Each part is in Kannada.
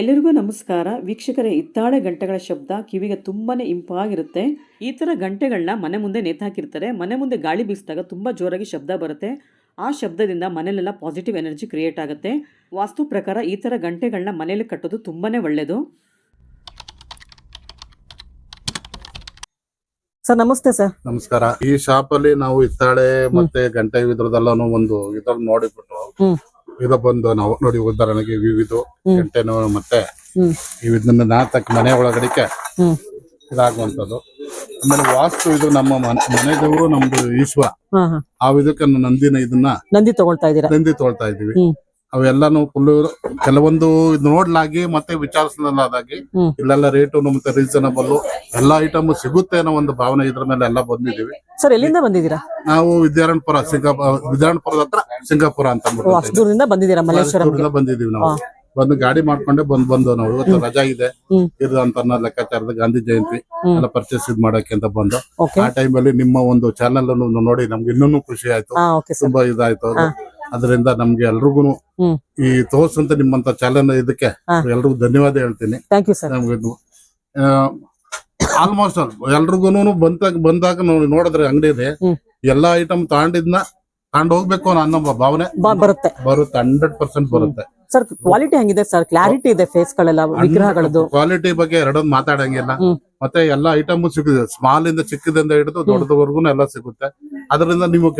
ಎಲ್ಲರಿಗೂ ನಮಸ್ಕಾರ. ವೀಕ್ಷಕರ ಇತ್ತಾಳೆ ಗಂಟೆಗಳ ಶಬ್ದ ಕಿವಿಗೆ ತುಂಬಾನೇ ಇಂಪಾಗಿರುತ್ತೆ. ಈ ಥರ ಗಂಟೆಗಳನ್ನ ಮನೆ ಮುಂದೆ ನೇತಾಕಿರ್ತಾರೆ. ಮನೆ ಮುಂದೆ ಗಾಳಿ ಬೀಸಿದಾಗ ತುಂಬ ಜೋರಾಗಿ ಶಬ್ದ ಬರುತ್ತೆ. ಆ ಶಬ್ದದಿಂದ ಮನೆಯಲ್ಲೆಲ್ಲ ಪಾಸಿಟಿವ್ ಎನರ್ಜಿ ಕ್ರಿಯೇಟ್ ಆಗುತ್ತೆ. ವಾಸ್ತು ಪ್ರಕಾರ ಈ ಥರ ಗಂಟೆಗಳನ್ನ ಮನೆಯಲ್ಲಿ ಕಟ್ಟೋದು ತುಂಬಾನೇ ಒಳ್ಳೆಯದು ಸರ್ ನಮಸ್ತೆ ಸರ್. ನಮಸ್ಕಾರ. ಈ ಶಾಪ್ ಅಲ್ಲಿ ನಾವು ಇತ್ತಾಳೆ ಮತ್ತೆ ಗಂಟೆ ಇದ್ರದೆಲ್ಲಾನು ಒಂದು ಇದ್ರಲ್ಲಿ ನೋಡಿಬಿಟ್ಟು. ಇದು ಬಂದು ನಾವು ನೋಡಿ ಉದಾಹರಣೆಗೆ ವಿವಿಧ. ಗಂಟೆನು ಮತ್ತೆ ಈ ಇದನ್ನ ನಾತಕ್ ಮನೆ ಒಳಗಡೆಗೆ ಹ್ಮ್. ಇದಾಗುವಂತದ್ದು ಆಮೇಲೆ ವಾಸ್ತು ಇದು ನಮ್ಮ ಮನೆ ದೇವರು ನಮ್ದು ಈಶ್ವರ ಆ ವಿಧಕ್ಕೆ ನಂದಿನ ಇದನ್ನ ನಂದಿ ತಗೊಳ್ತಾ ಇದೀವಿ ನಂದಿ ತಗೊಳ್ತಾ ಇದೀವಿ. ಅವೆಲ್ಲಾನು ಫುಲ್ ಕೆಲವೊಂದು ನೋಡ್ಲಾಗಿ ಮತ್ತೆ ವಿಚಾರಿಸಲಾದಾಗಿ. ಇಲ್ಲೆಲ್ಲ ರೇಟು ಮತ್ತೆ ರೀಸನಬಲ್ ಎಲ್ಲಾ ಐಟಮ್ ಸಿಗುತ್ತೆ ಅನ್ನೋ ಒಂದು ಭಾವನೆ ಇದ್ರ ಮೇಲೆ ಎಲ್ಲ ಬಂದಿದೀವಿ ಸರ್ ಎಲ್ಲಿಂದ ಬಂದಿದ್ದೀರಾ? ನಾವು ವಿದ್ಯಾರಣ್ಪುರ ಸಿಂಗಾಪುರ ವಿದ್ಯಾರಣ್ಯಪುರದ ಹತ್ರ ಸಿಂಗಾಪುರ ಅಂತ ಅಷ್ಟು ದೂರದಿಂದ ಬಂದಿದ್ದೀರಾ ಬಂದಿದೀವಿ ನಾವು. ಬಂದು ಗಾಡಿ ಮಾಡ್ಕೊಂಡೆ ಬಂದ್ ಬಂದು ನಾವು. ಇವತ್ತು ರಜಾ ಇದೆ. ಇದು ಅಂತ ಅನ್ನೋ ಲೆಕ್ಕಾಚಾರದ ಗಾಂಧಿ ಜಯಂತಿ. ಎಲ್ಲ ಪರ್ಚೇಸ್ ಇದ್ ಮಾಡಕ್ಕೆ ಅಂತ ಬಂದು. ಆ ಟೈಮ್ ಅಲ್ಲಿ ನಿಮ್ಮ ಒಂದು ಚಾನೆಲ್ ಅನ್ನು ನೋಡಿ ನಮ್ಗೆ ಇನ್ನೂ ಖುಷಿ ಆಯ್ತು. ತುಂಬಾ ಇದಾಯ್ತು. ಅದರಿಂದ ನಮ್ಗೆ ಎಲ್ರಿಗೂ ಈ ತೋರ್ಸಂತ ನಿಮ್ಮಂತ ಚಾಲನೆ ಇದಕ್ಕೆ. ಎಲ್ರಿಗೂ ಧನ್ಯವಾದ ಹೇಳ್ತೀನಿ. ಥ್ಯಾಂಕ್ ಯು ಸರ್ ನಮ್ಗೆ ಆಲ್ಮೋಸ್ಟ್ ಎಲ್ರಿಗೂ ಬಂದಾಗ ಬಂದಾಗ ನೋಡಿ ನೋಡಿದ್ರೆ ಅಂಗಡಿ ಹ್ಮ್. ಎಲ್ಲಾ ಐಟಮ್ ತಗೊಂಡಿದ್ನ ತಗೊಂಡ್ ಹೋಗ್ಬೇಕು ಅನ್ನೋ ಭಾವನೆ. ಬರುತ್ತೆ. ಬರುತ್ತೆ ಹಂಡ್ರೆಡ್ ಪರ್ಸೆಂಟ್ ಬರುತ್ತೆ. ಸರ್ ಕ್ವಾಲಿಟಿ ಹೆಂಗಿದೆ ಸರ್ ಕ್ಲಾರಿಟಿ ಇದೆ ಫೇಸ್ ಗಳೆಲ್ಲ ವಿಗ್ರಹಗಳದ್ದು? ಕ್ವಾಲಿಟಿ ಬಗ್ಗೆ ಎರಡೊಂದು ಮಾತಾಡಂಗಿಲ್ಲ. ಮತ್ತೆ ಎಲ್ಲಾ ಐಟಮ್ ಸಿಗುತ್ತೆ ಸ್ಮಾಲ್ ಇಂದ ಚಿಕ್ಕದಿಂದ ಹಿಡಿದು ದೊಡ್ಡದವರೆಗೂ ಎಲ್ಲ ಸಿಗುತ್ತೆ. ಅದರಿಂದ ನೀವು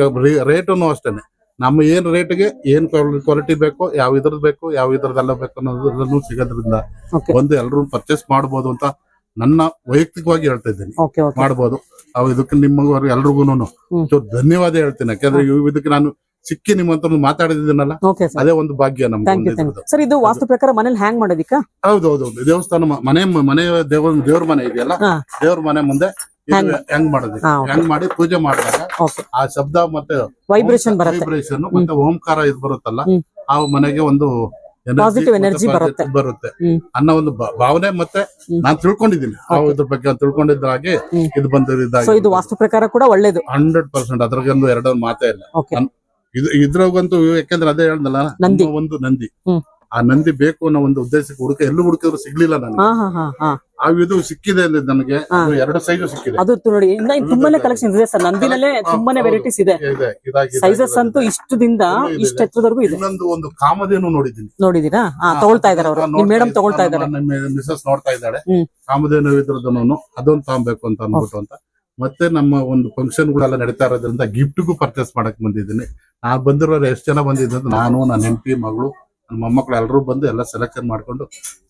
ರೇಟುನು ಅಷ್ಟೇನೆ. ನಮ್ಮ ಏನ್ ರೇಟ್ಗೆ ಏನ್ ಕ್ವಾಲಿಟಿ ಬೇಕು ಯಾವ ಇದ್ರದ್ದು ಬೇಕು ಯಾವ ಇದ್ರದ್ದೆಲ್ಲ ಬೇಕು ಅನ್ನೋದನ್ನು ಸಿಗೋದ್ರಿಂದ ಒಂದು ಎಲ್ಲರೂ ಪರ್ಚೇಸ್ ಮಾಡಬಹುದು ಅಂತ ನನ್ನ ವೈಯಕ್ತಿಕವಾಗಿ ಹೇಳ್ತಾ ಇದ್ದೀನಿ. ಮಾಡಬಹುದು ಅವ್ ಇದಕ್ಕೆ ನಿಮ್ಮವರು ಎಲ್ರಿಗೂ. ಧನ್ಯವಾದ ಹೇಳ್ತೀನಿ. ಯಾಕಂದ್ರೆ ಇವ್ ಇದಕ್ಕೆ ನಾನು ಸಿಕ್ಕಿ ನಿಮ್ಮ ಹತ್ರ ಮಾತಾಡಿದ್ದೀನಲ್ಲ ಅದೇ ಒಂದು ಭಾಗ್ಯ ನಮ್ಗೆ ಸರ್ ಇದು ವಾಸ್ತು ಪ್ರಕಾರ ಮನೇಲಿ ಹ್ಯಾಂಗ್ ಮಾಡೋದಿಕ್ಕ? ಹೌದು ದೇವಸ್ಥಾನ ಮನೆ ಮನೆ ದೇವ ದೇವ್ರ ಮನೆ ಇದೆಯಲ್ಲ. ದೇವ್ರ ಮನೆ ಮುಂದೆ ಹೆಂಗ್? ಮಾಡುದು? ಹೆಂಗ್ ಮಾಡಿ ಪೂಜೆ ಮಾಡಿದಾಗ ಆ ಶಬ್ದ ಮತ್ತೆ ವೈಬ್ರೇಷನ್ ಬರುತ್ತೆ. ವೈಬ್ರೇಷನ್ ಮತ್ತೆ ಓಂಕಾರ ಇದು ಬರುತ್ತಲ್ಲ ಆ ಮನೆಗೆ ಒಂದು ಪಾಸಿಟಿವ್ positive ಬರುತ್ತೆ. ಬರುತ್ತೆ. ಅನ್ನೋ ಒಂದು ಭಾವನೆ ಮತ್ತೆ ನಾನು ತಿಳ್ಕೊಂಡಿದ್ದೀನಿ. ಇದ್ರ ಬಗ್ಗೆ ತಿಳ್ಕೊಂಡಿದ್ದ ಹಾಗೆ ಇದು ಬಂದು ಸೊ ಇದು ವಾಸ್ತು ಪ್ರಕಾರ ಕೂಡ ಒಳ್ಳೇದು. ಹಂಡ್ರೆಡ್ ಪರ್ಸೆಂಟ್ ಅದ್ರಾಗೊಂದು ಎರಡೊಂದು ಮಾತೇ ಇಲ್ಲ. ಇದು ಇದ್ರಾಗಂತೂ ಯಾಕಂದ್ರೆ ಅದೇ ಹೇಳ್ದಲ್ಲ. ಒಂದು ನಂದಿ. ಆ ನಂದಿ ಬೇಕು ಅನ್ನೋ ಒಂದು ಉದ್ದೇಶಕ್ಕೆ ಹುಡುಕ ಎಲ್ಲೂ ಹುಡುಕಿದ್ರು ಸಿಗ್ಲಿಲ್ಲ ನನಗೆ. ಆ ಇದು ಸಿಕ್ಕಿದೆ ಅಂದ್ರೆ ನನಗೆ ಅದು ಎರಡು ಸೈಜು ಸಿಕ್ಕಿದೆ. ಅದು ನೋಡಿ ಇನ್ನ ತುಂಬಾನೇ ಕಲೆಕ್ಷನ್ ಇದೆ ಸರ್. ನಂದಿನಲ್ಲೇ ತುಂಬಾನೇ ವೆರೈಟೀಸ್ ಇದೆ. ಸೈಜಸ್ ಅಂತೂ ಇಷ್ಟದಿಂದ. ಇಷ್ಟ ಎತ್ತರದವರೆಗೂ ಇದೆ. ಇನ್ನೊಂದು ಒಂದು ಕಾಮಧೇನು ನೋಡಿದ್ದೀನಿ. ನೋಡಿದೀರಾ ಹಾ ತಗೊಳ್ತಾ ಇದಾರೆ ಅವರು. ನಿಮ್ ಮೇಡಮ್ ತಗೊಳ್ತಾ ಇದಾರೆ ಮಿಸಸ್ ನೋಡ್ತಾ ಇದ್ದಾಳೆ. ಕಾಮದೇನು ಕಾಮಧೇನು ಇದ್ರದ್ದು ಅದೊಂದು ತಗೊಬೇಕು ಅಂತ ಅನ್ಬಿಟ್ಟು ಅಂತ. ಮತ್ತೆ ನಮ್ಮ ಒಂದು ಫಂಕ್ಷನ್ ಗಳೆಲ್ಲ ನಡೀತಾ ಇರೋದ್ರಿಂದ ಗಿಫ್ಟ್ಗೂ ಪರ್ಚೇಸ್ ಮಾಡಕ್ ಬಂದಿದ್ದೀನಿ. ನಾನು ಬಂದಿರೋರು ಎಷ್ಟು ಜನ ಬಂದಿದ್ದು ನಾನು ನನ್ನ ಹೆಂಡತಿ ಮಗಳು ಮೊಮ್ಮಕ್ಳು ಎಲ್ಲರೂ ಬಂದು ಎಲ್ಲ ಸೆಲೆಕ್ಷನ್ ಮಾಡ್ಕೊಂಡು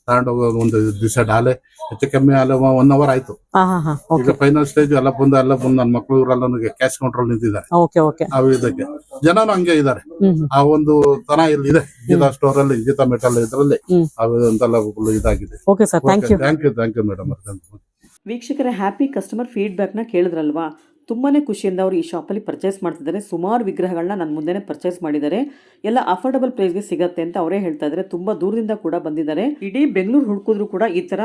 ತಗೊಂಡೋಗೋ ಒಂದು ದಿವಸ ಡಾಲೆ ಹೆಚ್ಚು ಕಮ್ಮಿ ಅಲ್ಲ ಒನ್ ಅವರ್ ಆಯ್ತು. ಹಾ ಹಾ ಹಾ ಈಗ ಓಕೆ ಫೈನಲ್ ಸ್ಟೇಜ್ ಎಲ್ಲ ಬಂದು ಎಲ್ಲ ಬಂದು ನನ್ನ ಮಕ್ಳು ಇವರೆಲ್ಲ ಕ್ಯಾಶ್ ಕಂಟ್ರೋಲ್ ನಿಂತಿದ್ದಾರೆ. ಓಕೆ ಓಕೆ ಆ ಇದಕ್ಕೆ. ಜನನು ಹಂಗೆ ಇದ್ದಾರೆ. ಹ್ಮ್ ಆ ಒಂದು ತನ ಇಲ್ಲಿ ಇದೆ. ಗೀತಾ ಸ್ಟೋರ್ ಅಲ್ಲಿ ಗೀತಾ ಮೆಟಲ್ ಇದರಲ್ಲಿ ಅವೆಲ್ಲ ಇದಾಗಿದೆ. Okay sir thank you thank you thank you madam ವೀಕ್ಷಕರ ಹ್ಯಾಪಿ ಕಸ್ಟಮರ್ ಫೀಡ್ಬ್ಯಾಕ್ನ ಕೇಳಿದ್ರಲ್ವಾ? ತುಂಬಾ ಖುಷಿಯಿಂದ ಅವರು ಈ ಶಾಪಲ್ಲಿ ಪರ್ಚೇಸ್ ಮಾಡ್ತಿದ್ದಾರೆ. ಸುಮಾರು ವಿಗ್ರಹಗಳನ್ನ ನನ್ನ ಮುಂದೆನೇ ಪರ್ಚೇಸ್ ಮಾಡಿದ್ದಾರೆ. ಎಲ್ಲ ಅಫೋರ್ಡಬಲ್ ಪ್ರೈಸ್ಗೆ ಸಿಗತ್ತೆ ಅಂತ ಅವರೇ ಹೇಳ್ತಾ ಇದ್ದಾರೆ ತುಂಬ ದೂರದಿಂದ ಕೂಡ ಬಂದಿದ್ದಾರೆ. ಇಡೀ ಬೆಂಗಳೂರು ಹುಡುಕಿದ್ರು ಕೂಡ ಈ ಥರ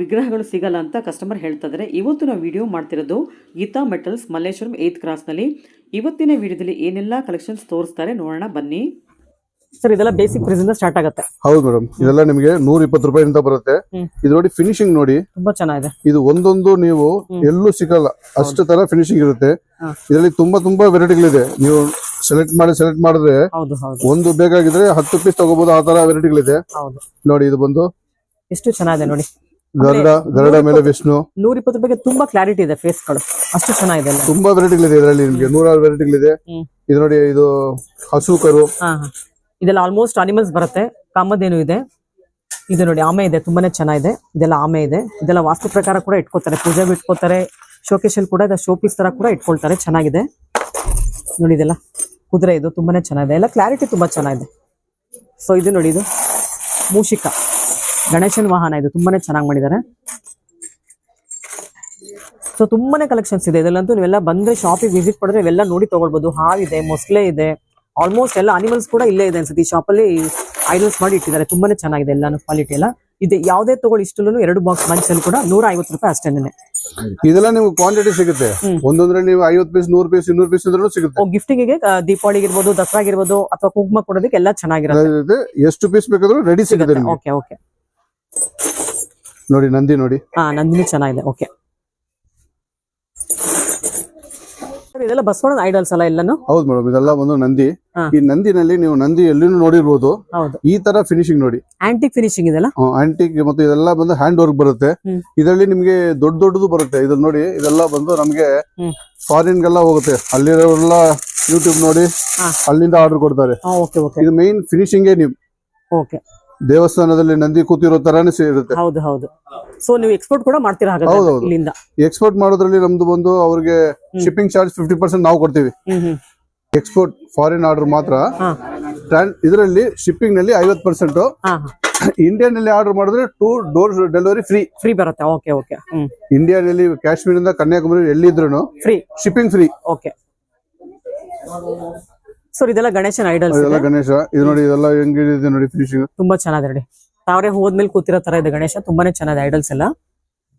ವಿಗ್ರಹಗಳು ಸಿಗಲ್ಲ ಅಂತ ಕಸ್ಟಮರ್ ಹೇಳ್ತಾ ಇದ್ದಾರೆ ಇವತ್ತು ನಾವು ವಿಡಿಯೋ ಮಾಡ್ತಿರೋದು ಗೀತಾ ಮೆಟಲ್ಸ್ ಮಲ್ಲೇಶ್ವರಂ ಏತ್ ಕ್ರಾಸ್ನಲ್ಲಿ ಇವತ್ತಿನ ವಿಡಿಯೋದಲ್ಲಿ ಏನೆಲ್ಲ ಕಲೆಕ್ಷನ್ಸ್ ತೋರಿಸ್ತಾರೆ ನೋಡೋಣ, ಬನ್ನಿ. ಸರ್ ಇದೆಲ್ಲ ಬೇಸಿಕ್ ಪ್ರೈಸ್ ಇಂದ ಸ್ಟಾರ್ಟ್ ಆಗುತ್ತೆ. ಹೌದು ಮೇಡಮ್ ಇದೆಲ್ಲ ನಿಮಗೆ ನೂರ ಇಪ್ಪತ್ತು ರೂಪಾಯಿಂದ ಬರುತ್ತೆ ಇದು ನೋಡಿ ಫಿನಿಶಿಂಗ್ ನೋಡಿ. ತುಂಬಾ ಚೆನ್ನಾಗಿದೆ. ಇದು ಒಂದೊಂದು ನೀವು ಎಲ್ಲೂ ಸಿಗಲ್ಲ. ಅಷ್ಟು ತರ ಫಿನಿಶಿಂಗ್ ಇರುತ್ತೆ. ಇದರಲ್ಲಿ ತುಂಬಾ ತುಂಬಾ ವೆರೈಟಿಗಳಿದೆ. ನೀವು ಸೆಲೆಕ್ಟ್ ಮಾಡಿ ಸೆಲೆಕ್ಟ್ ಮಾಡಿದ್ರೆ ಒಂದು ಬೇಕಾಗಿದ್ರೆ ಹತ್ತು ಪೀಸ್ ತಗೋಬಹುದು ಆ ತರ ವೆರೈಟಿಗಳಿದೆ. ನೋಡಿ ಇದು ಬಂದು. ಎಷ್ಟು ಚೆನ್ನಾಗಿದೆ ನೋಡಿ. ಗರಡ ಗರಡ ಮೇಲೆ ವಿಷ್ಣು. ನೂರ ಇಪ್ಪತ್ತು ರೂಪಾಯಿಗೆ ತುಂಬಾ ಕ್ಲಾರಿಟಿ ಇದೆ ಫೇಸ್ಗಳು. ಅಷ್ಟು ಚೆನ್ನಾಗಿದೆ ತುಂಬಾ ವೆರೈಟಿಗಳಿದೆ ಇದರಲ್ಲಿ ನಿಮ್ಗೆ. ನೂರಾರು ವೆರೈಟಿಗಳಿದೆ. ಇದು ನೋಡಿ ಇದು ಹಸು ಕರು. ಇದೆಲ್ಲ ಆಲ್ಮೋಸ್ಟ್ ಅನಿಮಲ್ಸ್ ಬರುತ್ತೆ. ಕಾಮದೇನು ಇದೆ. ಇದು ನೋಡಿ, ಆಮೆ ಇದೆ, ತುಂಬಾನೇ ಚೆನ್ನಾಗಿದೆ. ಇದೆಲ್ಲ ಆಮೆ ಇದೆ. ಇದೆಲ್ಲ ವಾಸ್ತು ಪ್ರಕಾರ ಕೂಡ ಇಟ್ಕೋತಾರೆ. ಪೂಜೆ ಇಟ್ಕೋತಾರೆ ಶೋಕೇಶಲ್ಲಿ ಕೂಡ ಇದೆ ಶೋಪೀಸ್ ತರ ಕೂಡ ಇಟ್ಕೊಳ್ತಾರೆ. ಚೆನ್ನಾಗಿದೆ. ನೋಡಿ ಇದೆಲ್ಲ. ಕುದುರೆ ಇದು ತುಂಬಾನೇ ಚೆನ್ನಾಗಿದೆ. ಎಲ್ಲ ಕ್ಲಾರಿಟಿ ತುಂಬಾ ಚೆನ್ನಾಗಿದೆ. ಸೊ ಇದು ನೋಡಿ ಇದು. ಮೂಷಿಕ. ಗಣೇಶನ ವಾಹನ ಇದು ತುಂಬಾನೇ ಚೆನ್ನಾಗಿ ಮಾಡಿದ್ದಾರೆ. ಸೊ ತುಂಬಾನೇ ಕಲೆಕ್ಷನ್ಸ್ ಇದೆ. ಇದೆಲ್ಲಂತೂ ನೀವೆಲ್ಲ ಬಂದ್ರೆ ಶಾಪಿಗೆ ವಿಸಿಟ್ ಮಾಡಿದ್ರೆ ಇವೆಲ್ಲ ನೋಡಿ ತಗೊಳ್ಬಹುದು ಹಾವಿದೆ ಮೊಸಳೆ ಇದೆ. ಆಲ್ಮೋಸ್ಟ್ ಎಲ್ಲ ಅನಿಮಲ್ಸ್ ಕೂಡ ಇಲ್ಲೇ ಇದೆ ಅನ್ಸುತ್ತೆ. ಈ ಶಾಪಲ್ಲಿ ಐಡಲ್ಸ್ ಮಾಡಿ ಇಟ್ಟಿದ್ದಾರೆ. ತುಂಬಾನೇ ಚೆನ್ನಾಗಿದೆ ಎಲ್ಲಾನು ಕ್ವಾಲಿಟಿ ಎಲ್ಲ. ಇದೆ ಯಾವುದೇ ತಗೊಳ್ಳಿ ಇಷ್ಟಲ್ಲೂ ಎರಡು ಬಾಕ್ಸ್ ಮಂಚಲ್ಲಿ ಕೂಡ ನೂರ ಐವತ್ತು ರೂಪಾಯಿ ಅಷ್ಟೇನೆ ಇದೆಲ್ಲ ನಿಮ್ಗೆ ಕ್ವಾಂಟಿಟಿ ಸಿಗುತ್ತೆ. ಒಂದೊಂದ್ರೆ ಒಂದೊಂದ್ರಲ್ಲಿ ನೀವು ಐವತ್ತು ಪೀಸ್ ನೂರು ಪೀಸ್ ಇನ್ನೂರು ಪೀಸ್ ಇದ್ರೂ ಸಿಗುತ್ತೆ. ಗಿಫ್ಟಿಂಗ್ ದೀಪಾವಳಿ ಇರ್ಬೋದು ದಸರಾ ಇರ್ಬೋದು ಅಥವಾ ಕುಂಕುಮ ಕೊಡೋದಕ್ಕೆ ಎಲ್ಲ ಚೆನ್ನಾಗಿರುತ್ತೆ. ಎಷ್ಟು ಪೀಸ್ ಬೇಕಾದ್ರೂ ರೆಡಿ ಸಿಗುತ್ತೆ ಓಕೆ ಓಕೆ. ನೋಡಿ ನಂದಿ ನೋಡಿ. ಹಾ ನಂದಿನಿ ಚೆನ್ನಾಗಿದೆ. ಓಕೆ ಸರ್ ಇದೆಲ್ಲ ಬಸವಣ್ಣನ ಐಡಲ್ಸ್ ಅಲ್ಲ ಎಲ್ಲಾನು? ಹೌದು ಮೇಡಮ್ ಇದೆಲ್ಲ ಬಂದು ನಂದಿ. ಈ ನಂದಿನಲ್ಲಿ ನೀವು ನಂದಿ ಎಲ್ಲಿನೂ ನೋಡಿರ್ಬೋದು. ಹೌದು. ಈ ತರ ಫಿನಿಶಿಂಗ್ ನೋಡಿ. ಆಂಟಿಕ್ ಫಿನಿಶಿಂಗ್ ಇದೆಲ್ಲ? ಆಂಟಿಕ್ ಮತ್ತೆ ಇದೆಲ್ಲ ಬಂದು ಹ್ಯಾಂಡ್ ವರ್ಕ್ ಬರುತ್ತೆ ಇದರಲ್ಲಿ ನಿಮ್ಗೆ ದೊಡ್ಡ ದೊಡ್ಡದು ಬರುತ್ತೆ. ಇದನ್ನ ನೋಡಿ ಇದೆಲ್ಲ ಬಂದು ನಮ್ಗೆ. ಫಾರಿನ್ ಗೆಲ್ಲ ಹೋಗುತ್ತೆ. ಅಲ್ಲಿರೋರೆಲ್ಲ ಯೂಟ್ಯೂಬ್ ನೋಡಿ ಅಲ್ಲಿಂದ ಆರ್ಡರ್ ಕೊಡ್ತಾರೆ. ಇದು ಮೈನ್ ಫಿನಿಶಿಂಗೇ ನೀವು. ಓಕೆ ದೇವಸ್ಥಾನದಲ್ಲಿ ನಂದಿ ಕೂತಿರೋ ತರಾನೇ ಸೇರುತ್ತೆ ಹೌದು ಹೌದು. ಸೊ ನೀವು ಎಕ್ಸ್ಪೋರ್ಟ್ ಕೂಡ ಮಾಡ್ತೀರಾ ಹಾಗಾದ್ರೆ. ಇಲ್ಲಿಂದ? ಎಕ್ಸ್ಪೋರ್ಟ್ ಮಾಡೋದ್ರಲ್ಲಿ ನಮ್ದು ಬಂದು ಅವ್ರಿಗೆ ಶಿಪ್ಪಿಂಗ್ ಚಾರ್ಜ್ ಫಿಫ್ಟಿ ಪರ್ಸೆಂಟ್ ನಾವು ಕೊಡ್ತೀವಿ. ಹ್ಮ್ ಹ್ಮ್. ಎಕ್ಸ್ಪೋರ್ಟ್ ಫಾರಿನ್ ಆರ್ಡರ್ ಮಾತ್ರ. ಹಾ. ಇದರಲ್ಲಿ ಶಿಪ್ಪಿಂಗ್ನಲ್ಲಿ ಐವತ್ ಪರ್ಸೆಂಟ್ ಹಾ ಇಂಡಿಯನ್ನಲ್ಲಿ ಆರ್ಡರ್ ಮಾಡಿದ್ರೆ to door delivery free free ಬರುತ್ತೆ. ಓಕೆ ಓಕೆ ಹ್ಮ್. ಇಂಡಿಯಾದಲ್ಲಿ ಕಾಶ್ಮೀರಿಂದ ಕನ್ಯಾಕುಮಾರಿ ಎಲ್ಲಿದ್ರು free shipping free okay sir ಇದೆಲ್ಲ ಗಣೇಶನ ಐಡಲ್ಸ್ ಇದೆಲ್ಲ ಗಣೇಶ. ಇದು ನೋಡಿ ಇದೆಲ್ಲ ಹೆಂಗಿದೆ ನೋಡಿ ಫಿನಿಶಿಂಗ್ ತುಂಬಾ ಚೆನ್ನಾಗಿದೆ ನೋಡಿ. ತಾವರೆ ಹೋದ್ಮೇಲೆ ಕೂತಿರೋ ತರ ಇದೆ ಗಣೇಶ. ತುಂಬಾನೇ ಚೆನ್ನಾಗಿದೆ ಐಡಲ್ಸ್ ಎಲ್ಲ.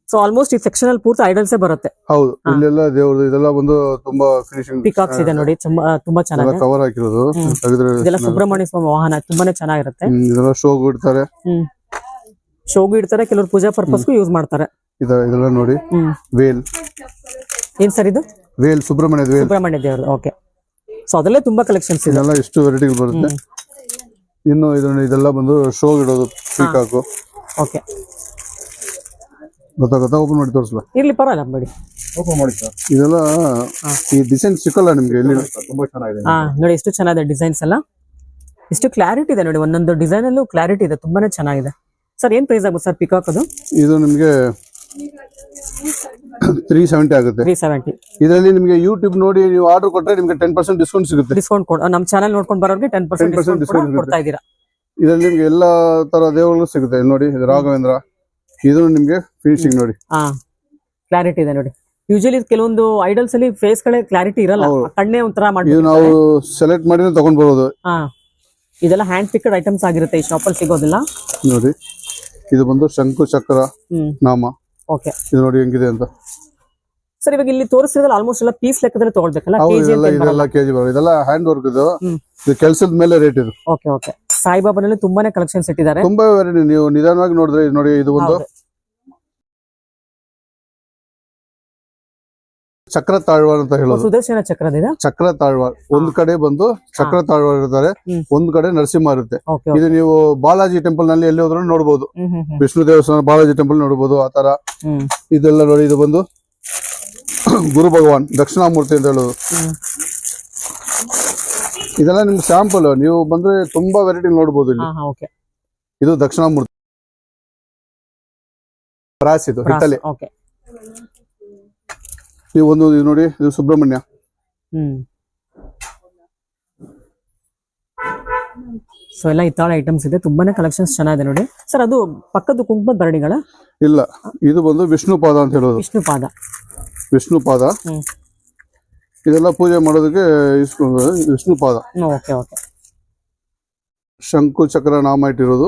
ಸೊ ಆಲ್ಮೋಸ್ಟ್ ಈ ಸೆಕ್ಷನ್ ಅಲ್ಲಿ ಪೂರ್ತಿ ಐಡಲ್ಸ್ ಬರುತ್ತೆ. ಹೌದು. ಇಲ್ಲೆಲ್ಲ ದೇವ್ರದ್ದು ಇದೆಲ್ಲ ಬಂದು ತುಂಬಾ ಫಿನಿಶಿಂಗ್ ಪಿಕಾಕ್ಸ್ ಇದೆ ನೋಡಿ. ತುಂಬಾ ಚೆನ್ನಾಗಿದೆ. ಕವರ್ ಹಾಕಿರೋದು. ಇದೆಲ್ಲ ಸುಬ್ರಹ್ಮಣ್ಯ ಸ್ವಾಮಿ ವಾಹನ ತುಂಬಾನೇ ಚೆನ್ನಾಗಿರುತ್ತೆ. ಇದೆಲ್ಲ ಶೋ ಇಡ್ತಾರೆ. ಶೋಗೂ ಇಡ್ತಾರೆ ಕೆಲವರು ಪೂಜಾ ಪರ್ಪಸ್ಗೂ ಯೂಸ್ ಮಾಡ್ತಾರೆ. ಇದ ಇದೆಲ್ಲ ನೋಡಿ. ವೇಲ್ ಏನ್ ಸರ್ ಇದು? ವೇಲ್ ಸುಬ್ರಹ್ಮಣ್ಯ ಸುಬ್ರಹ್ಮಣ್ಯ ದೇವರು ಓಕೆ ಸೊ ಅದಲ್ಲೇ ತುಂಬಾ ಕಲೆಕ್ಷನ್ಸ್ ಇದೆ. ಇದೆಲ್ಲ ಎಷ್ಟು ವೆರೈಟಿ ಬರುತ್ತೆ? ಇನ್ನು ಇದನ್ನ ಇದೆಲ್ಲ ಬಂದು ಶೋ ಇಡೋದು ಪೀಕಾಕು ಓಕೆ ಗೊತ್ತಾಗುತ್ತಾ ಓಪನ್ ಮಾಡಿ ತೋರಿಸ್ಲಾ? ಇರ್ಲಿ ಪರವಾಗಿಲ್ಲ ಬಿಡಿ ಓಪನ್ ಮಾಡಿ ಸರ್. ಇದೆಲ್ಲ ಈ ಡಿಸೈನ್ ಸಿಕ್ಕಲ್ಲ ನಿಮ್ಗೆ ಇಲ್ಲಿ ತುಂಬಾ ಚೆನ್ನಾಗಿದೆ. ಹಾ ನೋಡಿ ಎಷ್ಟು ಚೆನ್ನಾಗಿದೆ ಡಿಸೈನ್ಸ್ ಎಲ್ಲ. ಎಷ್ಟು ಕ್ಲಾರಿಟಿ ಇದೆ ನೋಡಿ ಒಂದೊಂದು ಡಿಸೈನ್ ಅಲ್ಲೂ ಕ್ಲಾರಿಟಿ ಇದೆ ತುಂಬಾನೇ ಚೆನ್ನಾಗಿದೆ. ಸರ್ ಏನ್ ಪ್ರೈಸ್ ಆಗುತ್ತೆ ಸರ್ ಪಿಕಾಕ್ ಅದು? ಇದು ನಿಮ್ಗೆ ತ್ರೀ ಸೆವೆಂಟಿ ಆಗುತ್ತೆ. ತ್ರೀ ಸೆವೆಂಟಿ ಇದರಲ್ಲಿ ನಿಮಗೆ ಯೂಟ್ಯೂಬ್ ನೋಡಿ ನೀವು ಆರ್ಡರ್ ಕೊಟ್ಟರೆ ನಿಮಗೆ ಟೆನ್ ಪರ್ಸೆಂಟ್ ಡಿಸ್ಕೌಂಟ್ ಸಿಗುತ್ತೆ. ಡಿಸ್ಕೌಂಟ್ ನಮ್ಮ ಚಾನಲ್ ನೋಡ್ಕೊಂಡು ಬರೋರಿಗೆ ಟೆನ್ ಪರ್ಸೆಂಟ್ 10% ಡಿಸ್ಕೌಂಟ್ ಕೊಡ್ತಾ ಇದ್ದೀರಾ? ಇದರಲ್ಲಿ ನಿಮಗೆ ಎಲ್ಲಾ ತರ ದೇವಗಳು ಸಿಗುತ್ತೆ. ನೋಡಿ ಇದು ರಾಘವೇಂದ್ರ. ಇದು ನಿಮಗೆ ಫಿನಿಶಿಂಗ್ ನೋಡಿ. ಹಾ ಕ್ಲಾರಿಟಿ ಇದೆ ನೋಡಿ. ಯೂಶಲಿ ಕೆಲವೊಂದು ಐಡಲ್ಸ್ ಅಲ್ಲಿ ಫೇಸ್ ಗಳೇ ಕ್ಲಾರಿಟಿ ಇರಲ್ಲ. ಕಣ್ಣೇ ಒಂಥರ ಇದು ಮಾಡಿ ನಾವು ಸೆಲೆಕ್ಟ್ ಮಾಡಿ ತಗೊಂಡ್ ಬರೋದು. ಹಾ. ಇದೆಲ್ಲ ಹ್ಯಾಂಡ್ ಪಿಕ್ಡ್ ಐಟಮ್ಸ್ ಆಗಿರುತ್ತೆ. ಈ ಶಾಪಲ್ಲಿ ಸಿಗೋದಿಲ್ಲ. ನೋಡಿ. ಇದು ಬಂದು ಶಂಕು ಚಕ್ರ ನಾಮ. ಓಕೆ ಇದು ನೋಡಿ ಹೆಂಗಿದೆ ಅಂತ. ಸರ್ ಇವಾಗ ಇಲ್ಲಿ ತೋರಿಸಿದ್ರೆ ಆಲ್ಮೋಸ್ಟ್ ಎಲ್ಲ ಪೀಸ್ ಲೆಕ್ಕದಲ್ಲಿ ತಗೊಳ್ಬೇಕಲ್ಲ? ಕೆಜಿ ಇದೆಲ್ಲ ಇದೆಲ್ಲ ಕೆಜಿ ಬರೋದು. ಇದೆಲ್ಲ ಹ್ಯಾಂಡ್ ವರ್ಕ್ ಇದು ಕೆಲ್ಸದ ಮೇಲೆ ರೇಟ್ ಇದು. ಓಕೆ ಓಕೆ ಸಾಯಿಬಾಬಾನಲ್ಲಿ ತುಂಬಾನೇ ಕಲೆಕ್ಷನ್ಸ್ ಇಟ್ಟಿದ್ದಾರೆ. ತುಂಬಾ ವೆರೈಟಿ ನೀವು ನಿಧಾನವಾಗಿ ನೋಡಿದ್ರೆ ಇದು ನೋಡಿ ಇದು ಒಂದು. ಚಕ್ರ ತಾಳ್ವಾರ್ ಅಂತ ಹೇಳೋದು. ಸುದರ್ಶನ ಚಕ್ರದಿಂದ ಚಕ್ರ ತಾಳ್ವಾರ್ ಒಂದ್ ಕಡೆ ಬಂದು ಚಕ್ರ ತಾಳ್ವಾರ್ ಇರ್ತಾರೆ. ಒಂದ್ ಕಡೆ ನರಸಿಂಹ ಇರುತ್ತೆ ಇದು ನೀವು ಬಾಲಾಜಿ ಟೆಂಪಲ್ನಲ್ಲಿ ಎಲ್ಲಿ ಹೋದ್ರೂ ಹ್ಮ್ ವಿಷ್ಣು ದೇವಸ್ಥಾನ ಬಾಲಾಜಿ ಟೆಂಪಲ್ ನೋಡಬಹುದು ಆತರ ತರ. ಇದೆಲ್ಲ ನೋಡಿ ಇದು ಬಂದು ಗುರು ಭಗವಾನ್ ದಕ್ಷಿಣಾಮೂರ್ತಿ ಅಂತ ಹೇಳೋದು. ಇದೆಲ್ಲ ನಿಮ್ಗೆ ಸ್ಯಾಂಪಲ್ ನೀವು ಬಂದ್ರೆ ತುಂಬಾ ವೆರೈಟಿ ನೋಡ್ಬೋದು ಇಲ್ಲಿ. ಇದು ದಕ್ಷಿಣಾಮೂರ್ತಿ. ಪ್ರಾಸ್ ಇದು ಹಿಟ್ಟಲ್ಲಿ ನೀವು ಒಂದು ಇದು ನೋಡಿ ಇದು ಸುಬ್ರಹ್ಮಣ್ಯ. ಹ್ಮ್. ಸೊ ಎಲ್ಲ ಇತ್ತಾಳೆ ಐಟಮ್ಸ್ ಇದೆ. ತುಂಬಾನೇ ಕಲೆಕ್ಷನ್ಸ್ ಚೆನ್ನಾಗಿದೆ ನೋಡಿ. ಸರ್ ಅದು ಪಕ್ಕದ ಕುಂಕುಮದ ಬರಡಿಗಳ ಇಲ್ಲ ಇದು ಬಂದು ವಿಷ್ಣು ಪಾದ ಅಂತ ಹೇಳೋದು. ವಿಷ್ಣು ಪಾದ ವಿಷ್ಣು ಪಾದ. ಇದೆಲ್ಲ ಪೂಜೆ ಮಾಡೋದಕ್ಕೆ ಇಸ್ಕೊಂಡು ವಿಷ್ಣು ಪಾದ. ಓಕೆ ಓಕೆ ಶಂಕು ಚಕ್ರ ನಾಮ ಇಟ್ಟಿರೋದು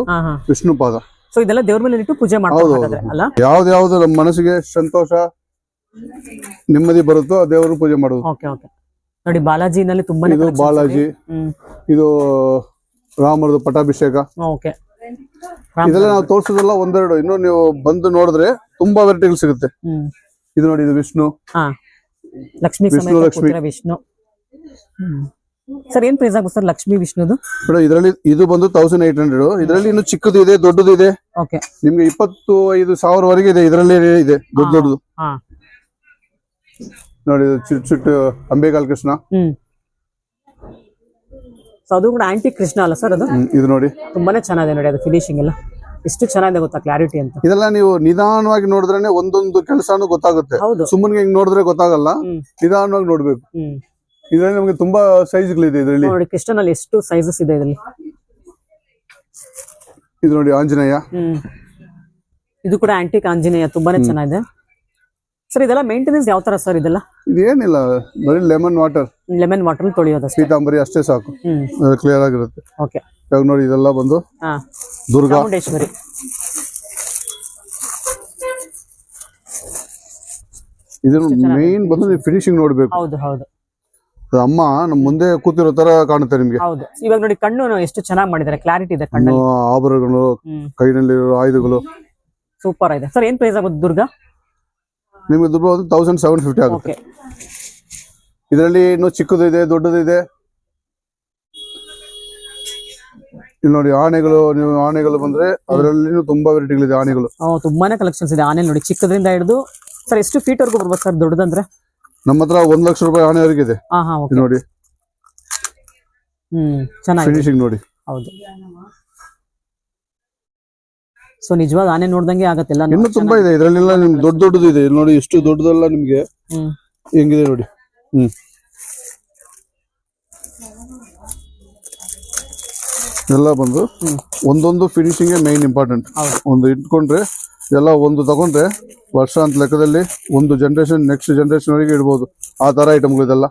ವಿಷ್ಣು ಪಾದ. ಸೊ ಇದೆಲ್ಲ ದೇವ್ರ ಮೇಲೆ ಇಟ್ಟು ಪೂಜೆ ಅಲ್ಲ? ಯಾವ್ದು ಯಾವ್ದು ನಮ್ಮ ಮನಸ್ಸಿಗೆ ಸಂತೋಷ ನೆಮ್ಮದಿ ಬರುತ್ತೋ ಆ ದೇವರು ಪೂಜೆ ಮಾಡೋದು. ಓಕೆ ಓಕೆ ನೋಡಿ ಬಾಲಾಜಿನಲ್ಲಿ ತುಂಬಾನೇ ಇದು ಬಾಲಾಜಿ. ಇದು. ರಾಮರದು ಪಟಾಭಿಷೇಕ ಓಕೆ ಇದೆಲ್ಲ ನಾವು ತೋರಿಸೋದೆಲ್ಲ ಒಂದೆರಡು. ಇನ್ನು ನೀವು ಬಂದು ನೋಡಿದ್ರೆ ತುಂಬಾ ವೆರೈಟಿಗಳು ಸಿಗುತ್ತೆ. ಇದು ನೋಡಿ ಇದು ವಿಷ್ಣು. ಹಾ ಲಕ್ಷ್ಮಿ ವಿಷ್ಣು, ಸಮೇತ ಲಕ್ಷ್ಮಿ. ಕೂತಿರೋ ವಿಷ್ಣು. ಸರ್ ಏನ್ ಪ್ರೈಸ್ ಆಗುತ್ತೆ ಸರ್ ಲಕ್ಷ್ಮಿ ವಿಷ್ಣುದು? ಮೇಡಮ್ ಇದರಲ್ಲಿ ಇದು ಬಂದು ತೌಸಂಡ್ ಏಟ್ ಹಂಡ್ರೆಡ್ ಇದರಲ್ಲಿ ಇನ್ನು ಚಿಕ್ಕದು ಇದೆ ದೊಡ್ಡದು ಇದೆ. ಓಕೆ. ನಿಮ್ಗೆ ಇಪ್ಪತ್ತು ಐದು ಸಾವಿರವರೆಗೆ ಇದೆ ಇದರಲ್ಲಿ ಇದೆ ದೊಡ್ಡ ದೊಡ್ಡದು. ಹಾ. ನೋಡಿ ಇದು ಚಿಟ್ ಚಿಟ್ ಅಂಬೇಗಾಲ್ ಕೃಷ್ಣ. ಹ್ಮ್. ಸೊ ಅದು ಕೂಡ ಆಂಟಿ ಕೃಷ್ಣ ಅಲ್ಲ ಸರ್ ಅದು? ಹ್ಮ್, ಇದು ನೋಡಿ. ತುಂಬಾನೇ ಚೆನ್ನಾಗಿದೆ ನೋಡಿ ಅದು ಫಿನಿಶಿಂಗ್ ಎಲ್ಲ. ಎಷ್ಟು ಚೆನ್ನಾಗಿದೆ ಗೊತ್ತಾ ಕ್ಲಾರಿಟಿ ಅಂತ. ಇದೆಲ್ಲ ನೀವು ನಿಧಾನವಾಗಿ ನೋಡಿದ್ರೆ ಒಂದೊಂದು ಕೆಲಸನೂ ಗೊತ್ತಾಗುತ್ತೆ. ಹೌದು. ಸುಮ್ಮನೆ ಹಿಂಗ್ ನೋಡಿದ್ರೆ ಗೊತ್ತಾಗಲ್ಲ. ನಿಧಾನವಾಗಿ ನೋಡ್ಬೇಕು. ಇದ್ರಲ್ಲಿ ನಮ್ಗೆ ತುಂಬಾ ಸೈಜ್ಗಳಿದೆ ಇದರಲ್ಲಿ. ನೋಡಿ ಕೃಷ್ಣನಲ್ಲಿ ಎಷ್ಟು ಸೈಜಸ್ ಇದೆ ಇದರಲ್ಲಿ. ಇದು ನೋಡಿ ಆಂಜನೇಯ. ಇದು ಕೂಡ ಆಂಟಿಕ್ ಆಂಜನೇಯ ತುಂಬಾನೇ ಚೆನ್ನಾಗಿದೆ. ಸರ್ ಇದೆಲ್ಲ ಮೇಂಟೆನೆನ್ಸ್ ಯಾವ ತರ ಸರ್ ಇದೆಲ್ಲ? ಇದೇನಿಲ್ಲ ಬರೀ ಲೆಮನ್ ವಾಟರ್ ಲೆಮನ್ ವಾಟರ್ ತೊಳೆಯೋದು ಪೀತಾಂಬರಿ ಅಷ್ಟೇ ಸಾಕು. ಕ್ಲಿಯರ್ ಆಗಿರುತ್ತೆ. ಓಕೆ ಇವಾಗ ನೋಡಿ ಇದೆಲ್ಲ ಬಂದು ದುರ್ಗಾ. ಚಾಮುಂಡೇಶ್ವರಿ. ಇದನ್ನ ಮೇನ್ ಬಂದು ನೀವು ಫಿನಿಶಿಂಗ್ ನೋಡ್ಬೇಕು. ಹೌದು ಹೌದು. ಅಮ್ಮ ನಮ್ ಮುಂದೆ ಕೂತಿರೋ ತರ ಕಾಣುತ್ತೆ ನಿಮ್ಗೆ. ಹೌದು. ಇವಾಗ ನೋಡಿ ಕಣ್ಣು ಎಷ್ಟು ಚೆನ್ನಾಗಿ ಮಾಡಿದ್ದಾರೆ. ಕ್ಲಾರಿಟಿ ಇದೆ ಕಣ್ಣು ಆಭರಣಗಳು ಕೈನಲ್ಲಿರೋ ಆಯುಧಗಳು. ಸೂಪರ್ ಇದೆ. ಸರ್ ಏನ್ ಪ್ರೈಸ್ ಆಗುತ್ತೆ ದುರ್ಗಾ? ನಿಮ್ಗೆ ದುರ್ಗ ಒಂದು ತೌಸಂಡ್ ಸೆವೆನ್ ಫಿಫ್ಟಿ ಆಗುತ್ತೆ. ಇದರಲ್ಲಿ ಇನ್ನು ಚಿಕ್ಕದು ಇದೆ ದೊಡ್ಡದು ಇದೆ. ಇಲ್ಲಿ ನೋಡಿ ಆನೆಗಳು ನೀವು ಆನೆಗಳು ಬಂದ್ರೆ ಅದರಲ್ಲಿ ತುಂಬಾ ವೆರೈಟಿಗಳಿದೆ ಆನೆಗಳು. ತುಂಬಾನೇ ಕಲೆಕ್ಷನ್ಸ್ ಇದೆ. ಆನೆ ನೋಡಿ ಚಿಕ್ಕದ್ರಿಂದ ಹಿಡಿದು ಸರ್ ಎಷ್ಟು ಫೀಟ್ ವರ್ಗೂ ಬರ್ಬೋದು ಸರ್ ದೊಡ್ಡದಂದ್ರೆ? ನಮ್ಮ ಹತ್ರ ಒಂದ್ ಲಕ್ಷ ರೂಪಾಯಿ ಆನೆವರೆಗೆ ಇದೆ. ಇದು ನೋಡಿ. ಹ್ಮ್ ಚೆನ್ನಾಗಿ ಫಿನಿಶಿಂಗ್ ನೋಡಿ. ಹೌದು. ಸೊ ನಿಜವಾದ ಆನೆ ನೋಡ್ದಂಗೆ ಆಗತ್ತಿಲ್ಲ. ಇನ್ನು ತುಂಬಾ ಇದೆ. ಇದ್ರಲ್ಲೆಲ್ಲ ನಿಮ್ಗೆ ದೊಡ್ಡ ದೊಡ್ಡದು ಇದೆ. ಇಲ್ಲಿ ನೋಡಿ ಇಷ್ಟು ದೊಡ್ಡದೆಲ್ಲ ನಿಮ್ಗೆ ಹೆಂಗಿದೆ ನೋಡಿ. ಹ್ಮ್. ಎಲ್ಲ ಬಂದು ಒಂದೊಂದು ಫಿನಿಶಿಂಗ್ ಮೇನ್ ಇಂಪಾರ್ಟೆಂಟ್ ಒಂದು ಇಟ್ಕೊಂಡ್ರೆ ಎಲ್ಲ ಒಂದು ತಗೊಂಡ್ರೆ ವರ್ಷ ಅಂತ ಲೆಕ್ಕದಲ್ಲಿ ಒಂದು ಜನರೇಷನ್ ನೆಕ್ಸ್ಟ್ ಜನರೇಷನ್ ವರೆಗೆ ಇಡ್ಬೋದು. ಆ ತರ ಐಟಮ್ಗಳು ಇದೆಲ್ಲ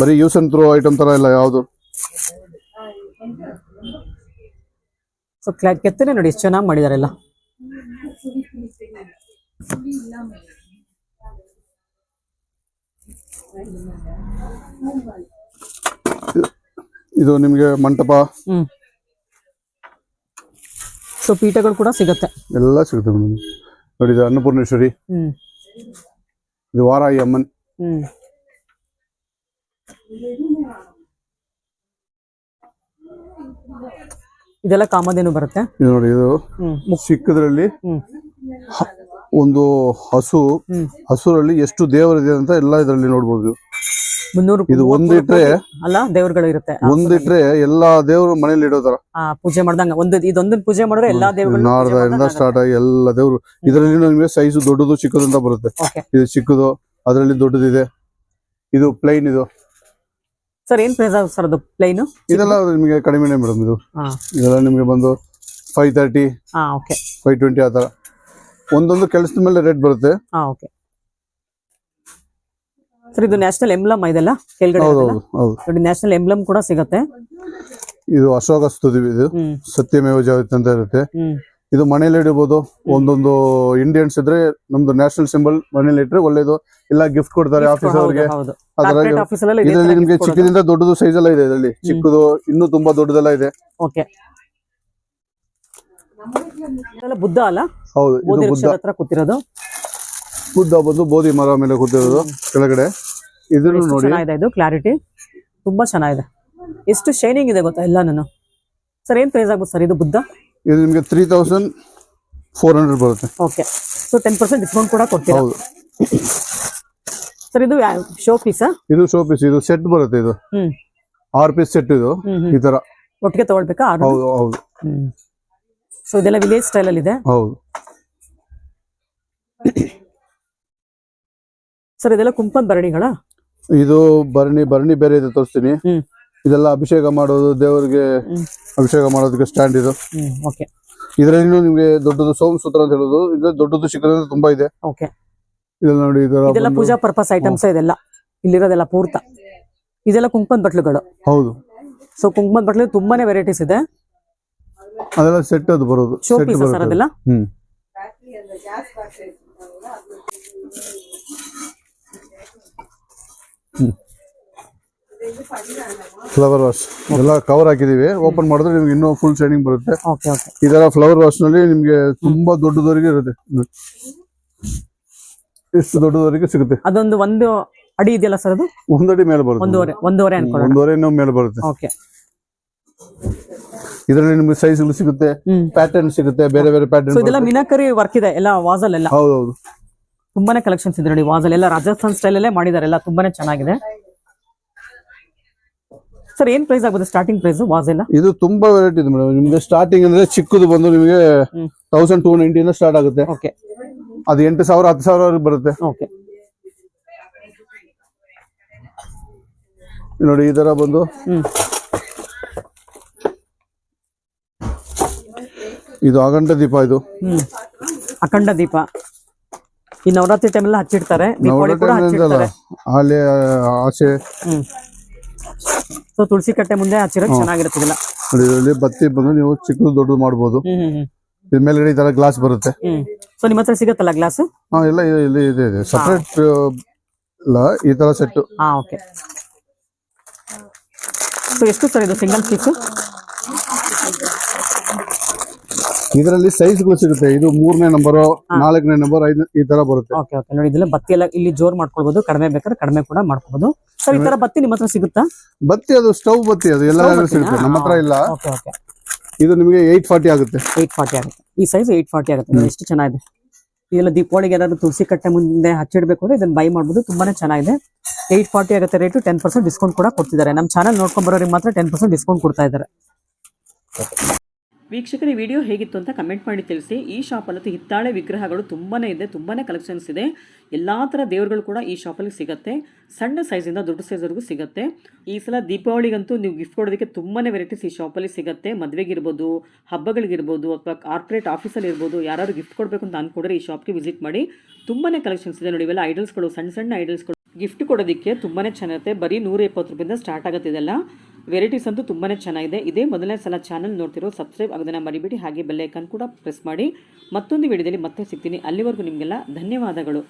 ಬರೀ ಯೂಸ್ ಅಂಡ್ ಥ್ರೋ ಐಟಮ್ ತರ ಇಲ್ಲ ಯಾವುದು. ಸೊ ಕೆತ್ತನೆ ನೋಡಿ ಎಷ್ಟು ಚೆನ್ನಾಗಿ ಮಾಡಿದಾರೆ ಎಲ್ಲ. ಇದು ನಿಮಗೆ ಮಂಟಪ. ಹ್ಮ್. ಸೊ ಪೀಠಗಳು ಕೂಡ ಸಿಗತ್ತೆ. ಎಲ್ಲ ಸಿಗುತ್ತೆ ಮೇಡಮ್. ನೋಡಿ ಇದು ಅನ್ನಪೂರ್ಣೇಶ್ವರಿ. ಹ್ಮ್. ಇದು ವಾರಾಯಿ ಅಮ್ಮನ್. ಹ್ಮ್. ಇದೆಲ್ಲ ಕಾಮಧೇನು ಬರುತ್ತೆ? ಇದು ನೋಡಿ ಇದು ಹ್ಮ್. ಒಂದು ಹಸು ಹಸುರಲ್ಲಿ ಎಷ್ಟು ದೇವರಿದೆ ಅಂತ ಎಲ್ಲ ಇದರಲ್ಲಿ ನೋಡ್ಬೋದು ಮುನ್ನೂರು ಇದು ಒಂದ್ ಇಟ್ರೆ ಅಲ್ಲ ದೇವರುಗಳು ಇರುತ್ತೆ ಒಂದಿಟ್ರೆ ಎಲ್ಲಾ ದೇವರು ಮನೇಲಿ ಇಡೋ ತರ. ಪೂಜೆ ಮಾಡ್ದಂಗ. ಒಂದು ಇದೊಂದನ್ನ ಪೂಜೆ ಮಾಡಿದ್ರೆ ಎಲ್ಲಾ ದೇವ್ರುಗಳು ನಾರದಿಂದ ಸ್ಟಾರ್ಟ್ ಆಗಿ ಎಲ್ಲ ದೇವರು. ಇದರಲ್ಲಿ ನಿಮಗೆ ಸೈಜ್ ದೊಡ್ಡದು ಚಿಕ್ಕದು ಅಂತ ಬರುತ್ತೆ. ಇದು ಚಿಕ್ಕದು ಅದರಲ್ಲಿ ದೊಡ್ಡದಿದೆ. ಇದು ಪ್ಲೈನ್ ಇದು. ಸರ್ ಏನ್ ಪ್ರೈಸ್ ಸರ್ ಅದು ಪ್ಲೈನ್ ಇದೆಲ್ಲ ನಿಮಗೆ ಕಡಿಮೆನೆ ಮೇಡಮ್ ಇದು. ಇದೆಲ್ಲ ನಿಮಗೆ ಬಂದು ಫೈವ್ ತರ್ಟಿ ಫೈವ್ ಟ್ವೆಂಟಿ ಆ ತರ. ಒಂದೊಂದು ಕೆಲಸದ ಮೇಲೆ ರೇಟ್ ಬರುತ್ತೆ. ಹಾ ಓಕೆ ಸರ್ ಇದು ನ್ಯಾಷನಲ್ ಎಂಬ್ಲಮ್ ಇದೆಲ್ಲ? ಕೆಳಗಡೆ ಹೌದು ಇದೆಲ್ಲ? ಹೌದು ಹೌದು. ನೋಡಿ ನ್ಯಾಷನಲ್ ಎಂಬ್ಲಮ್ ಕೂಡ ಸಿಗುತ್ತೆ. ಇದು ಅಶೋಕ ಸ್ತುತಿ ಇದು. ಹ್ಮ್. ಸತ್ಯಮೇವ ಜಯತೆ ಅಂತ ಇರುತ್ತೆ. ಹ್ಮ್. ಇದು ಮನೇಲಿ ಇಡಬಹುದು ಒಂದೊಂದು ಇಂಡಿಯನ್ಸ್ ಇದ್ರೆ ನಮ್ದು ನ್ಯಾಷನಲ್ ಸಿಂಬಲ್ ಮನೇಲಿ ಇಟ್ರೆ ಒಳ್ಳೇದು. ಇಲ್ಲ ಗಿಫ್ಟ್ ಕೊಡ್ತಾರೆ ಆಫೀಸ್ ಅವ್ರಿಗೆ. ಹೌದು ಅದರ ಕಾರ್ಪೊರೇಟ್ ಆಫೀಸಲ್ಲಿ ಇದೇ ಇದರಲ್ಲಿ ತರ ನಿಮ್ಗೆ gift ಕೊಡೋದು. ಚಿಕ್ಕದಿಂದ ದೊಡ್ಡದು ಸೈಜ್ ಎಲ್ಲ ಇದೆ ಇದರಲ್ಲಿ. ಚಿಕ್ಕದು ಇನ್ನೂ ತುಂಬಾ ದೊಡ್ಡದೆಲ್ಲ ಇದೆ. ಓಕೆ ಬುದ್ಧ ಅಲ್ಲ? ಹೌದು ಬೋಧಿ ವೃಕ್ಷದ ಹತ್ರ ಕೂತಿರೋದು? ಬುದ್ಧ ಬಂದು ಬೋಧಿ ಮರ ಮೇಲೆ ಕೂತಿರೋದು ಕೆಳಗಡೆ. ಇದನ್ನು ನೋಡಿ. ಚೆನ್ನಾಗಿದೆ ಇದು ಕ್ಲಾರಿಟಿ ತುಂಬಾ ಚೆನ್ನಾಗಿದೆ. ಎಷ್ಟು ಶೈನಿಂಗ್ ಇದೆ ಗೊತ್ತಾ ಎಲ್ಲ ನಾನು ಸರ್ ಏನ್ ಪ್ರೈಸ್ ಆಗ್ಬೋದು ಸರ್ ಇದು ಬುದ್ಧ? ಇದು ನಿಮಗೆ ತ್ರೀ ತೌಸಂಡ್ ಫೋರ್ ಹಂಡ್ರೆಡ್ ಬರುತ್ತೆ. Okay so ten percent discount ಕೂಡ ಕೊಡ್ತೀರಾ? ಹೌದು. ಸರ್ ಇದು ಶೋ ಪೀಸ್ ಇದು ಶೋ ಪೀಸ್ ಇದು ಸೆಟ್ ಬರುತ್ತೆ ಇದು. ಆರ್ ಪೀಸ್ ಸೆಟ್ ಇದು. ಈ ತರ. ಒಟ್ಟಿಗೆ ತಗೊಳ್ಬೇಕಾ? ಹೌದು ಹೌದು. ಸೊ ಇದೆಲ್ಲ ವಿಲೇಜ್ ಸ್ಟೈಲ್ ಅಲ್ಲಿ ಇದೆ. ಹೌದು. ಸರ್ ಇದೆಲ್ಲ ಕುಂಪನ್ ಭರಣಿಗಳ ಇದು ಭರಣಿ ಭರಣಿ ಬೇರೆ ಇದೆ ತೋರಿಸ್ತೀನಿ. ಇದೆಲ್ಲ ಅಭಿಷೇಕ ಮಾಡೋದು ದೇವರಿಗೆ ಅಭಿಷೇಕ ಮಾಡೋದಕ್ಕೆ ಸ್ಟ್ಯಾಂಡ್ ಇದು. ಓಕೆ ಇದರಲ್ಲಿ ನಿಮಗೆ ದೊಡ್ಡದು ಸೋಮಸೂತ್ರ ಅಂತ ಹೇಳೋದು. ಇದು ದೊಡ್ಡದು ಶಿಖರ ತುಂಬಾ ಇದೆ. ಓಕೆ ಇದೆಲ್ಲ ನೋಡಿ ಇದರ ಇದೆಲ್ಲ ಪೂಜಾ ಪರ್ಪಸ್ ಐಟಮ್ಸ್ ಇದೆಲ್ಲ. ಇಲ್ಲಿರೋದೆಲ್ಲ ಪೂರ್ತ. ಇದೆಲ್ಲ ಕುಂಕುಮದ ಬಟ್ಲುಗಳು. ಹೌದು. ಸೊ ಕುಂಕುಮದ ಬಟ್ಲು ತುಂಬಾನೇ ವೆರೈಟೀಸ್ ಇದೆ. ಅದೆಲ್ಲ ಸೆಟ್ ಅದು ಬರೋದು ಸೆಟ್ ಬರೋದು ಹ್ಮ್. ಫ್ಲವರ್ ವಾಶ್ ಎಲ್ಲ ಕವರ್ ಹಾಕಿದೀವಿ. ಓಪನ್ ಮಾಡಿದ್ರೆ ನಿಮ್ಗೆ ಇನ್ನೂ ಫುಲ್ ಶೈನಿಂಗ್ ಬರುತ್ತೆ. ಇದೆಲ್ಲ ಫ್ಲವರ್ ವಾಶ್ನಲ್ಲಿ ನಿಮ್ಗೆ ತುಂಬಾ ದೊಡ್ಡದವರೆಗೆ ಇರುತ್ತೆ. ಎಷ್ಟು ದೊಡ್ಡದವರೆಗೆ ಸಿಗುತ್ತೆ. ಅದೊಂದು ಒಂದು ಅಡಿ ಇದೆಯಲ್ಲ ಸರ್ ಅದು? ಒಂದಡಿ ಮೇಲೆ ಬರುತ್ತೆ. ಒಂದೂವರೆ ಒಂದೂವರೆ ಒಂದೂವರೆ ಮೇಲೆ ಬರುತ್ತೆ. ಓಕೆ ಇದರಲ್ಲಿ ನಿಮಗೆ ಸೈಜ್ಗಳು ಸಿಗುತ್ತೆ ಪ್ಯಾಟರ್ನ್ ಸಿಗುತ್ತೆ ಬೇರೆ ಬೇರೆ ಪ್ಯಾಟರ್ನ್ ಇದೆಲ್ಲ ಮಿನಾಕರಿ ವರ್ಕ್ ಇದೆ ಎಲ್ಲ ವಾಸಲ್ ಎಲ್ಲ ಹೌದೌದು. ತುಂಬಾನೇ ಕಲೆಕ್ಷನ್ಸ್ ಇದೆ ನೋಡಿ ವಾಸಲ್. ಎಲ್ಲ ರಾಜಸ್ಥಾನ್ ಸ್ಟೈಲ್ ಅಲ್ಲೇ ಮಾಡಿದ್ದಾರೆ ಎಲ್ಲ ತುಂಬಾನೇ ಚೆನ್ನಾಗಿದೆ. ಸರ್ ಏನ್ ಪ್ರೈಸ್ ಆಗುತ್ತೆ ಸ್ಟಾರ್ಟಿಂಗ್ ಪ್ರೈಸ್ ವಾಸ್ ಎಲ್ಲ ಇದು ತುಂಬಾ ವೆರೈಟಿ ಇದೆ ಮೇಡಮ್ ನಿಮಗೆ ಸ್ಟಾರ್ಟಿಂಗ್ ಅಂದ್ರೆ ಚಿಕ್ಕದು ಬಂದು ನಿಮಗೆ. ತೌಸಂಡ್ ಟೂ ನೈಂಟಿಯಿಂದ ಸ್ಟಾರ್ಟ್ ಆಗುತ್ತೆ. ಓಕೆ ಅದು ಎಂಟು ಸಾವಿರ ಹತ್ತು ಸಾವಿರವರೆಗೆ ಬರುತ್ತೆ. ಓಕೆ ನೋಡಿ ಈ ತರ ಬಂದು ಇದು ಅಖಂಡ ದೀಪ ಇದು. ಹ್ಮ್. ಅಖಂಡ ದೀಪ. ಈ ನವರಾತ್ರಿ ಟೈಮ್ ಎಲ್ಲ ಹಚ್ಚಿಡ್ತಾರೆ. ದೀಪಾವಳಿ ಕೂಡ ಹಚ್ಚಿಡ್ತಾರೆ. ಆಲೆ ಆಸೆ ಹ್ಮ್. ಸೊ ತುಳಸಿ ಕಟ್ಟೆ ಮುಂದೆ ಹಚ್ಚಿರೋದು ಚೆನ್ನಾಗಿರ್ತದಿಲ್ಲ ನೋಡಿ ಇದರಲ್ಲಿ ಬತ್ತಿ ಬಂದು ನೀವು ಚಿಕ್ಕದು ದೊಡ್ಡದು ಮಾಡ್ಬೋದು. ಹ್ಮ್ ಹ್ಮ್ ಹ್ಮ್. ಇದ್ರ ಮೇಲ್ಗಡೆ ಈ ತರ ಗ್ಲಾಸ್ ಬರುತ್ತೆ. ಹ್ಮ್. ಸೊ ನಿಮ್ಮ ಹತ್ರ ಸಿಗತ್ತಲ್ಲ ಗ್ಲಾಸ್ ಹಾ ಎಲ್ಲ ಇದೆ- ಇಲ್ಲಿ ಇದೆ ಇದೆ. ಸಪರೇಟ್ ಇಲ್ಲ ಈ ತರ ಸೆಟ್ ಹಾ ಓಕೆ ಸೊ ಎಷ್ಟು ಸರ್ ಇದು? ಸಿಂಗಲ್ ಪೀಸು ಇದರಲ್ಲಿ ಸೈಜ್ಗಳು ಸಿಗುತ್ತೆ. ಇದು ಮೂರನೇ ನಂಬರ್ ನಾಲ್ಕನೇ ನಂಬರ್ ಐದು ಈ ತರ ಬರುತ್ತೆ. ಓಕೆ ಓಕೆ ನೋಡಿ ಇದೆಲ್ಲ ಬತ್ತಿ ಎಲ್ಲ ಇಲ್ಲಿ ಜೋರ್ ಮಾಡ್ಕೊಳ್ಬಹುದು ಕಡಿಮೆ ಬೇಕಾದ್ರೆ ಕಡಿಮೆ ಕೂಡ ಮಾಡ್ಕೊಬಹುದು ಸರ್ ಈ ತರ ಬತ್ತಿ ನಿಮ್ಮ ಹತ್ರ ಸಿಗುತ್ತಾ? ಬತ್ತಿ ಅದು ಸ್ಟವ್ ಬತ್ತಿ ಅದು ಎಲ್ಲ ಸಿಗುತ್ತೆ. ನಮ್ಮ ಹತ್ರ ಇಲ್ಲ. ಓಕೆ ಓಕೆ ಇದು ನಿಮಗೆ ಏಟ್ ಫಾರ್ಟಿ ಆಗುತ್ತೆ. ಏಟ್ ಫಾರ್ಟಿ ಆಗುತ್ತೆ. ಈ ಸೈಜ್ ಏಟ್ ಫಾರ್ಟಿ ಆಗುತ್ತೆ. ಎಷ್ಟು ಚೆನ್ನಾಗಿದೆ. ಇದೆಲ್ಲ ದೀಪಾವಳಿಗೆ ಏನಾದ್ರು ತುಳಸಿ ಕಟ್ಟೆ ಮುಂದೆ ಹಚ್ಚಿಡ್ಬೇಕು ಅಂದ್ರೆ ಇದನ್ನ ಬೈ ಮಾಡ್ಬೋದು. ತುಂಬಾನೇ ಚೆನ್ನಾಗಿದೆ. ಏಟ್ ಫಾರ್ಟಿ ಆಗುತ್ತೆ ರೇಟು ಟೆನ್ ಪರ್ಸೆಂಟ್ ಡಿಸ್ಕೌಂಟ್ ಕೂಡ ಕೊಡ್ತಿದ್ದಾರೆ. ನಮ್ಮ ಚಾನಲ್ ನೋಡ್ಕೊಂಡ್ ಬರೋರಿಗೆ ಮಾತ್ರ ಟೆನ್ ಪರ್ಸೆಂಟ್ ಡಿಸ್ಕೌಂಟ್ ಕೊಡ್ತಾ ಇದ್ದಾರೆ. ವೀಕ್ಷಕರ ವಿಡಿಯೋ ಹೇಗಿತ್ತು ಅಂತ ಕಮೆಂಟ್ ಮಾಡಿ ತಿಳಿಸಿ. ಈ ಶಾಪಲ್ಲಿ ಹಿತ್ತಾಳೆ ವಿಗ್ರಹಗಳು ತುಂಬಾನೇ ಇದೆ, ತುಂಬಾನೇ ಕಲೆಕ್ಷನ್ಸ್ ಇದೆ. ಎಲ್ಲ ಥರ ದೇವರುಗಳು ಕೂಡ ಈ ಶಾಪಲ್ಲಿ ಸಿಗುತ್ತೆ. ಸಣ್ಣ ಸೈಜಿಂದ ದೊಡ್ಡ ಸೈಜ್ವರೆಗೂ ಸಿಗುತ್ತೆ. ಈ ಸಲ ದೀಪಾವಳಿಗಂತೂ ನೀವು ಗಿಫ್ಟ್ ಕೊಡೋದಕ್ಕೆ ತುಂಬಾನೇ ವೆರೈಟೀಸ್ ಈ ಶಾಪಲ್ಲಿ ಸಿಗುತ್ತೆ. ಮದುವೆಗಿರ್ಬೋದು ಹಬ್ಬಗಳಿಗಿರ್ಬೋದು ಅಥವಾ ಕಾರ್ಪೊರೇಟ್ ಆಫೀಸಲ್ಲಿ ಇರ್ಬೋದು ಯಾರು ಗಿಫ್ಟ್ ಕೊಡಬೇಕು ಅಂತ ಅಂದ್ಕೊಂಡ್ರೆ ಈ ಶಾಪ್ಗೆ ವಿಸಿಟ್ ಮಾಡಿ. ತುಂಬಾನೇ ಕಲೆಕ್ಷನ್ಸ್ ಇದೆ ನೋಡಿ, ಇವೆಲ್ಲ ಐಡಲ್ಸ್ಗಳು ಸಣ್ಣ ಸಣ್ಣ ಐಡಲ್ಸ್ಗಳು ಗಿಫ್ಟ್ ಕೊಡೋದಕ್ಕೆ ತುಂಬಾನೇ ಚೆನ್ನಾಗಿರುತ್ತೆ ಬರೀ ನೂರ ಇಪ್ಪತ್ತು ರೂಪಾಯಿಂದ ಸ್ಟಾರ್ಟ್ ಆಗುತ್ತೆ ಇದೆಲ್ಲ. ವೆರೈಟೀಸ್ ಅಂತೂ ತುಂಬಾ ಚೆನ್ನಾಗಿದೆ. ಇದೇ ಮೊದಲನೇ ಸಲ ಚಾನಲ್ ನೋಡ್ತಿರೋ ಸಬ್ಸ್ಕ್ರೈಬ್ ಆಗೋದನ್ನ ಮರಿಬೇಡಿ. ಹಾಗೆ ಬೆಲ್ಲೈಕನ್ ಕೂಡ ಪ್ರೆಸ್ ಮಾಡಿ ಮತ್ತೊಂದು ವಿಡಿಯೋದಲ್ಲಿ ಮತ್ತೆ ಸಿಗ್ತೀನಿ. ಅಲ್ಲಿವರೆಗೂ ನಿಮಗೆಲ್ಲ ಧನ್ಯವಾದಗಳು.